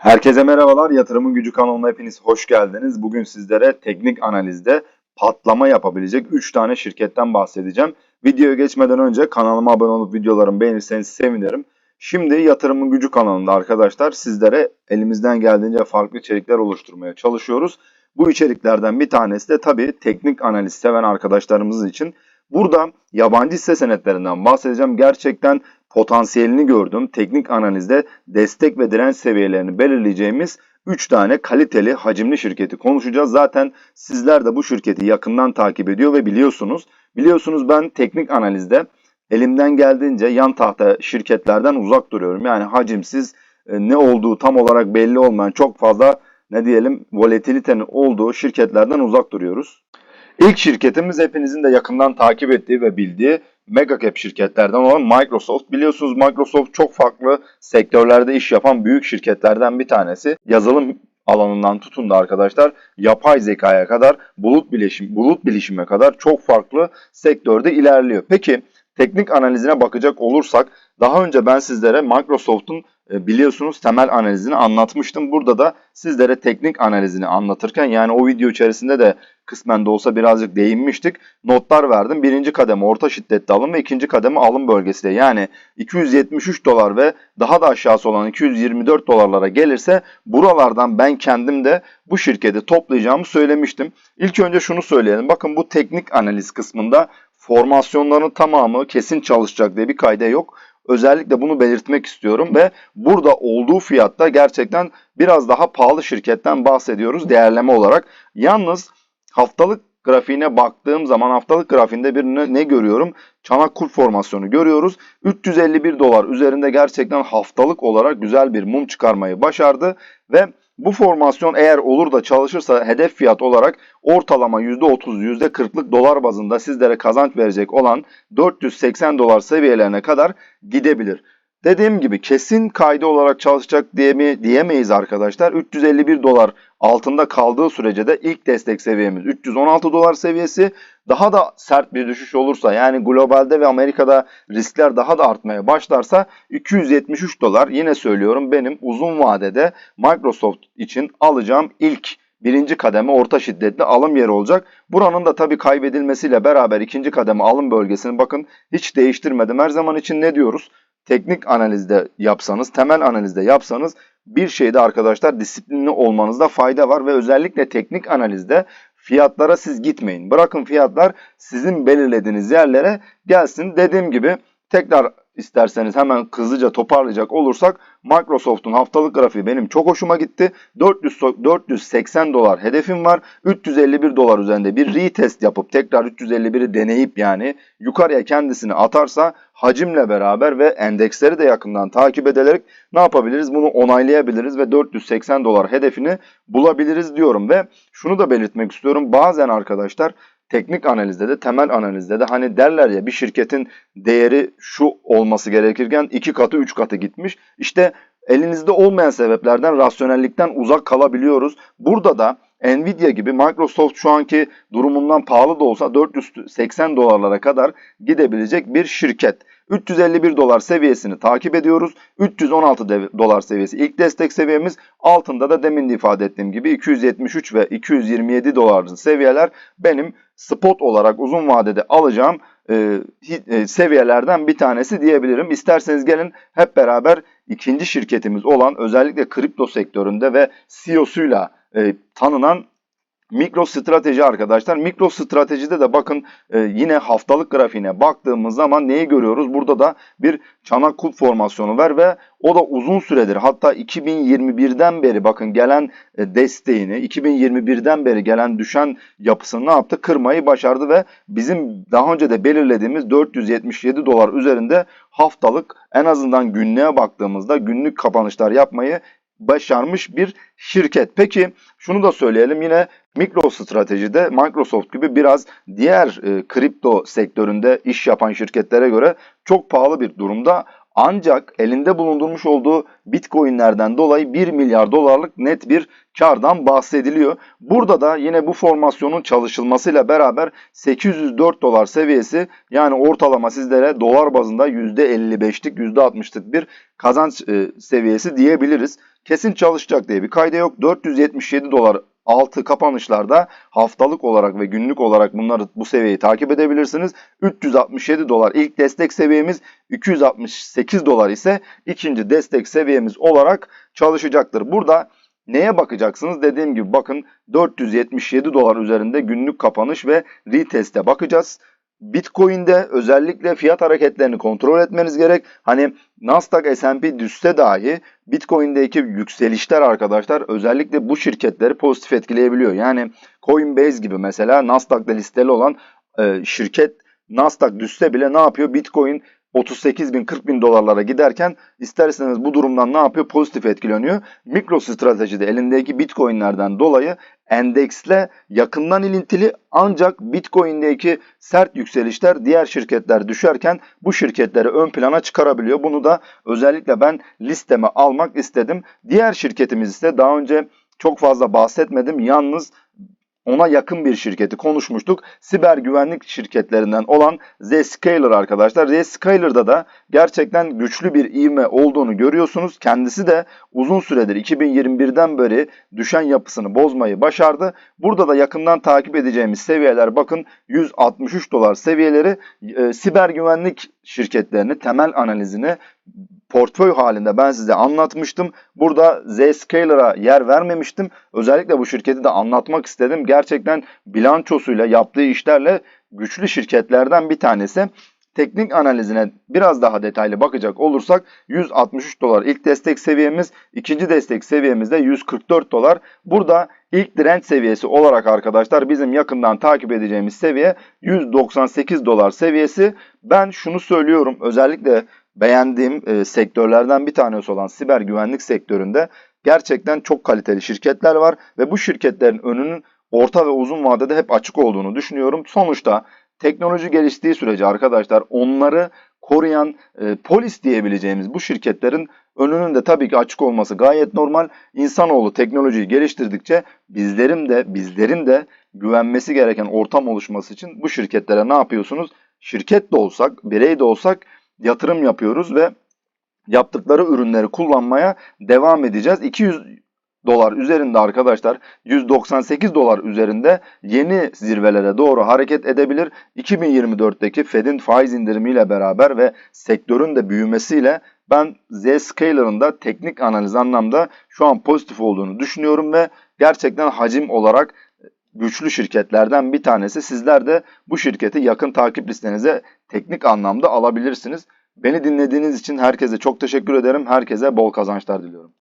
Herkese merhabalar. Yatırımın Gücü kanalına hepiniz hoş geldiniz. Bugün sizlere teknik analizde patlama yapabilecek 3 tane şirketten bahsedeceğim. Videoya geçmeden önce kanalıma abone olup videolarımı beğenirseniz sevinirim. Şimdi Yatırımın Gücü kanalında arkadaşlar sizlere elimizden geldiğince farklı içerikler oluşturmaya çalışıyoruz. Bu içeriklerden bir tanesi de tabii teknik analiz seven arkadaşlarımız için. Burada yabancı hisse senetlerinden bahsedeceğim. Gerçekten potansiyelini gördüm. Teknik analizde destek ve direnç seviyelerini belirleyeceğimiz 3 tane kaliteli hacimli şirketi konuşacağız. Zaten sizler de bu şirketi yakından takip ediyor ve biliyorsunuz. Biliyorsunuz ben teknik analizde elimden geldiğince yan tahta şirketlerden uzak duruyorum. Yani hacimsiz e, ne olduğu tam olarak belli olmayan çok fazla ne diyelim volatilitenin olduğu şirketlerden uzak duruyoruz. İlk şirketimiz hepinizin de yakından takip ettiği ve bildiği mega cap şirketlerden olan Microsoft. Biliyorsunuz Microsoft çok farklı sektörlerde iş yapan büyük şirketlerden bir tanesi. Yazılım alanından tutun da arkadaşlar yapay zekaya kadar bulut bilişim bulut bilişime kadar çok farklı sektörde ilerliyor. Peki teknik analizine bakacak olursak daha önce ben sizlere Microsoft'un e, biliyorsunuz temel analizini anlatmıştım. Burada da sizlere teknik analizini anlatırken yani o video içerisinde de kısmen de olsa birazcık değinmiştik. Notlar verdim. Birinci kademe orta şiddetli alım ve ikinci kademe alım bölgesi de yani 273 dolar ve daha da aşağısı olan 224 dolarlara gelirse buralardan ben kendim de bu şirketi toplayacağımı söylemiştim. İlk önce şunu söyleyelim. Bakın bu teknik analiz kısmında formasyonların tamamı kesin çalışacak diye bir kayda yok. Özellikle bunu belirtmek istiyorum ve burada olduğu fiyatta gerçekten biraz daha pahalı şirketten bahsediyoruz değerleme olarak. Yalnız haftalık grafiğine baktığım zaman haftalık grafiğinde bir ne, ne görüyorum? Çanak kur formasyonu görüyoruz. 351 dolar üzerinde gerçekten haftalık olarak güzel bir mum çıkarmayı başardı ve bu formasyon eğer olur da çalışırsa hedef fiyat olarak ortalama %30 %40'lık dolar bazında sizlere kazanç verecek olan 480 dolar seviyelerine kadar gidebilir. Dediğim gibi kesin kaydı olarak çalışacak diye mi diyemeyiz arkadaşlar. 351 dolar altında kaldığı sürece de ilk destek seviyemiz 316 dolar seviyesi. Daha da sert bir düşüş olursa yani globalde ve Amerika'da riskler daha da artmaya başlarsa 273 dolar yine söylüyorum benim uzun vadede Microsoft için alacağım ilk birinci kademe orta şiddetli alım yeri olacak. Buranın da tabii kaybedilmesiyle beraber ikinci kademe alım bölgesini bakın hiç değiştirmedim. Her zaman için ne diyoruz? Teknik analizde yapsanız, temel analizde yapsanız bir şeyde arkadaşlar disiplinli olmanızda fayda var ve özellikle teknik analizde fiyatlara siz gitmeyin. Bırakın fiyatlar sizin belirlediğiniz yerlere gelsin. Dediğim gibi tekrar isterseniz hemen hızlıca toparlayacak olursak Microsoft'un haftalık grafiği benim çok hoşuma gitti. 400, 480 dolar hedefim var. 351 dolar üzerinde bir retest yapıp tekrar 351'i deneyip yani yukarıya kendisini atarsa hacimle beraber ve endeksleri de yakından takip ederek ne yapabiliriz? Bunu onaylayabiliriz ve 480 dolar hedefini bulabiliriz diyorum ve şunu da belirtmek istiyorum. Bazen arkadaşlar teknik analizde de temel analizde de hani derler ya bir şirketin değeri şu olması gerekirken iki katı üç katı gitmiş. İşte elinizde olmayan sebeplerden rasyonellikten uzak kalabiliyoruz. Burada da Nvidia gibi Microsoft şu anki durumundan pahalı da olsa 480 dolarlara kadar gidebilecek bir şirket. 351 dolar seviyesini takip ediyoruz. 316 dolar seviyesi ilk destek seviyemiz. Altında da demin de ifade ettiğim gibi 273 ve 227 dolar seviyeler benim spot olarak uzun vadede alacağım e, e, seviyelerden bir tanesi diyebilirim. İsterseniz gelin hep beraber ikinci şirketimiz olan özellikle kripto sektöründe ve CEO'suyla e, tanınan Mikro strateji arkadaşlar. Mikro stratejide de bakın e, yine haftalık grafiğine baktığımız zaman neyi görüyoruz? Burada da bir çanak kulp formasyonu var ve o da uzun süredir hatta 2021'den beri bakın gelen e, desteğini 2021'den beri gelen düşen yapısını ne yaptı? Kırmayı başardı ve bizim daha önce de belirlediğimiz 477 dolar üzerinde haftalık en azından günlüğe baktığımızda günlük kapanışlar yapmayı başarmış bir şirket. Peki şunu da söyleyelim yine mikro stratejide Microsoft gibi biraz diğer e, kripto sektöründe iş yapan şirketlere göre çok pahalı bir durumda. Ancak elinde bulundurmuş olduğu bitcoinlerden dolayı 1 milyar dolarlık net bir kardan bahsediliyor. Burada da yine bu formasyonun çalışılmasıyla beraber 804 dolar seviyesi yani ortalama sizlere dolar bazında %55'lik %60'lık bir kazanç e, seviyesi diyebiliriz. Kesin çalışacak diye bir kayda yok. 477 dolar altı kapanışlarda haftalık olarak ve günlük olarak bunları bu seviyeyi takip edebilirsiniz. 367 dolar ilk destek seviyemiz, 268 dolar ise ikinci destek seviyemiz olarak çalışacaktır. Burada neye bakacaksınız? Dediğim gibi bakın 477 dolar üzerinde günlük kapanış ve retest'e bakacağız. Bitcoin'de özellikle fiyat hareketlerini kontrol etmeniz gerek. Hani Nasdaq S&P düşse dahi Bitcoin'deki yükselişler arkadaşlar özellikle bu şirketleri pozitif etkileyebiliyor. Yani Coinbase gibi mesela Nasdaq'ta listeli olan e, şirket Nasdaq düşse bile ne yapıyor? Bitcoin 38 bin 40 bin dolarlara giderken isterseniz bu durumdan ne yapıyor? Pozitif etkileniyor. Mikro stratejide elindeki bitcoinlerden dolayı endeksle yakından ilintili ancak bitcoin'deki sert yükselişler diğer şirketler düşerken bu şirketleri ön plana çıkarabiliyor. Bunu da özellikle ben listeme almak istedim. Diğer şirketimiz ise daha önce çok fazla bahsetmedim. Yalnız ona yakın bir şirketi konuşmuştuk. Siber güvenlik şirketlerinden olan Zscaler arkadaşlar. Zscaler'da da gerçekten güçlü bir ivme olduğunu görüyorsunuz. Kendisi de uzun süredir 2021'den beri düşen yapısını bozmayı başardı. Burada da yakından takip edeceğimiz seviyeler bakın 163 dolar seviyeleri e, siber güvenlik şirketlerini temel analizini portföy halinde ben size anlatmıştım. Burada Zscaler'a yer vermemiştim. Özellikle bu şirketi de anlatmak istedim. Gerçekten bilançosuyla yaptığı işlerle güçlü şirketlerden bir tanesi. Teknik analizine biraz daha detaylı bakacak olursak 163 dolar ilk destek seviyemiz, ikinci destek seviyemiz de 144 dolar. Burada ilk direnç seviyesi olarak arkadaşlar bizim yakından takip edeceğimiz seviye 198 dolar seviyesi. Ben şunu söylüyorum özellikle beğendiğim e, sektörlerden bir tanesi olan siber güvenlik sektöründe gerçekten çok kaliteli şirketler var ve bu şirketlerin önünün orta ve uzun vadede hep açık olduğunu düşünüyorum. Sonuçta teknoloji geliştiği sürece arkadaşlar onları koruyan e, polis diyebileceğimiz bu şirketlerin önünün de tabii ki açık olması gayet normal. İnsanoğlu teknolojiyi geliştirdikçe bizlerin de bizlerin de güvenmesi gereken ortam oluşması için bu şirketlere ne yapıyorsunuz? Şirket de olsak, birey de olsak yatırım yapıyoruz ve yaptıkları ürünleri kullanmaya devam edeceğiz. 200 dolar üzerinde arkadaşlar 198 dolar üzerinde yeni zirvelere doğru hareket edebilir. 2024'teki Fed'in faiz indirimiyle beraber ve sektörün de büyümesiyle ben Zscaler'ın da teknik analiz anlamda şu an pozitif olduğunu düşünüyorum ve gerçekten hacim olarak güçlü şirketlerden bir tanesi. Sizler de bu şirketi yakın takip listenize teknik anlamda alabilirsiniz. Beni dinlediğiniz için herkese çok teşekkür ederim. Herkese bol kazançlar diliyorum.